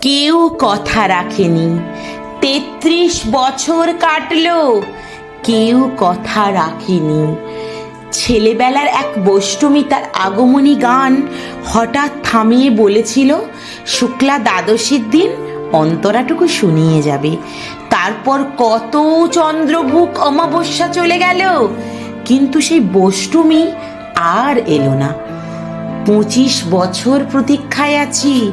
কেউ কথা রাখেনি। তেত্রিশ বছর কাটলো, কেউ কথা রাখেনি। ছেলেবেলার এক বষ্টমী তার আগমনী গান হঠাৎ থামিয়ে বলেছিল, শুক্লা দ্বাদশীর দিন অন্তরাটুকু শুনিয়ে যাবে। তারপর কত চন্দ্রভুক অমাবস্যা চলে গেল। কিন্তু সেই বষ্টমী আর এলো না। পঁচিশ বছর প্রতীক্ষায় আছি।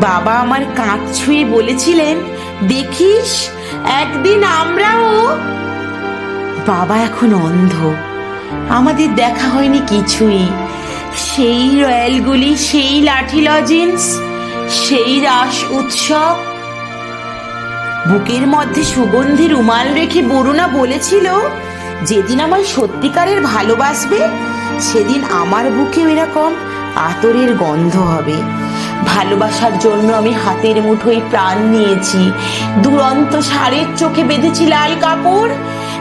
বাবা আমার কাঁধ ছুঁয়ে বলেছিলেন, দেখিস, একদিন আমরাও বাবা এখন অন্ধ। আমাদের দেখা হয়নি কিছুই। সেই রয়্যালগুলি, সেই লাঠি লজেন্স, সেই রাস উৎসব। বুকের মধ্যে সুগন্ধি রুমাল রেখে বরুণা বলেছিল, যেদিন আমায় সত্যিকারের ভালোবাসবে, সেদিন আমার বুকেও এরকম আতরের গন্ধ হবে। ভালোবাসার জন্য আমি হাতের মুঠোয় প্রাণ নিয়েছি। দুরন্ত সারের চোখে বেঁধেছি লাল কাপড়।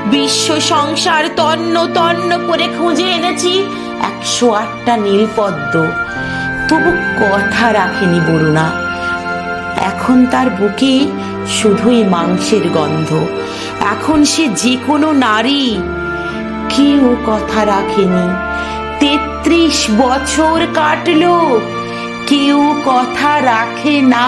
বিশ্ব সংসার তন্ন তন্ন করে খুঁজে এনেছি একশো আটটা নীলপদ্ম। তবু কথা রাখেনি বরুণা। এখন তার বুকে শুধুই মাংসের গন্ধ। এখন সে যে কোনো নারী। কেউ কথা রাখেনি। তেত্রিশ বছর কাটলো। কেউ কথা রাখে না।